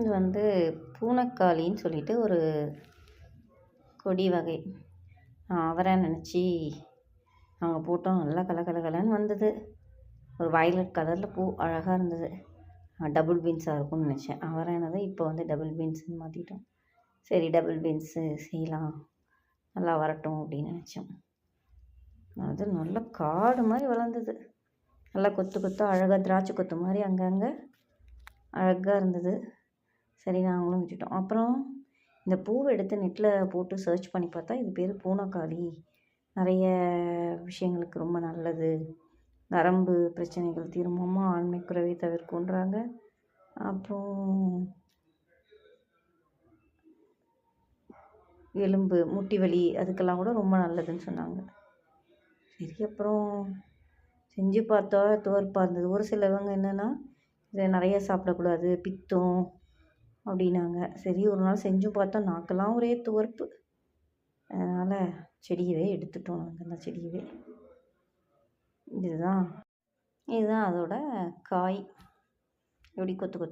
இது வந்து பூனைக்காளின்னு சொல்லிட்டு ஒரு கொடி வகை. நான் அவரை நினச்சி நாங்கள் போட்டோம் நல்லா கல கலன்னு வந்தது. ஒரு வயலட் கலரில் பூ அழகாக இருந்தது. டபுள் பீன்ஸாக இருக்கும்னு நினச்சேன். அவரை என்னது? இப்போ வந்து டபுள் பீன்ஸ்னு மாற்றிட்டோம் சரி டபுள் பீன்ஸு செய்யலாம். நல்லா வரட்டும் அப்படின்னு நினச்சோம். அது நல்ல காடு மாதிரி வளர்ந்தது. நல்லா கொத்து கொத்தாக அழகாக திராட்சை கொத்து மாதிரி அங்கங்கே அழகாக இருந்தது. சரி நாங்களும் வச்சுட்டோம் அப்புறம் இந்த பூவை எடுத்து நெட்டில் போட்டு சர்ச் பண்ணி பார்த்தா இது பேர் பூனைக்காளி. நிறைய விஷயங்களுக்கு ரொம்ப நல்லது. நரம்பு பிரச்சனைகள் தீர்மமாக ஆண்மை குறைவை தவிர்க்குன்றாங்க. அப்புறம் எலும்பு முட்டி வலி அதுக்கெல்லாம் கூட ரொம்ப நல்லதுன்னு சொன்னாங்க. சரி அப்புறம் செஞ்சு பார்த்தா துவர்ப்பாக இருந்தது. ஒரு சிலவங்க என்னென்னா இதை நிறைய சாப்பிடக்கூடாது. பித்தம் அப்படின்னாங்க. சரி ஒரு நாள் செஞ்சு பார்த்தா நாக்கெல்லாம் ஒரே துவர்ப்பு. அதனால் செடியவே எடுத்துட்டோம் நாங்கள் அந்த செடியவே. இதுதான் இதுதான் அதோட காய். எப்படி கொத்து கொத்து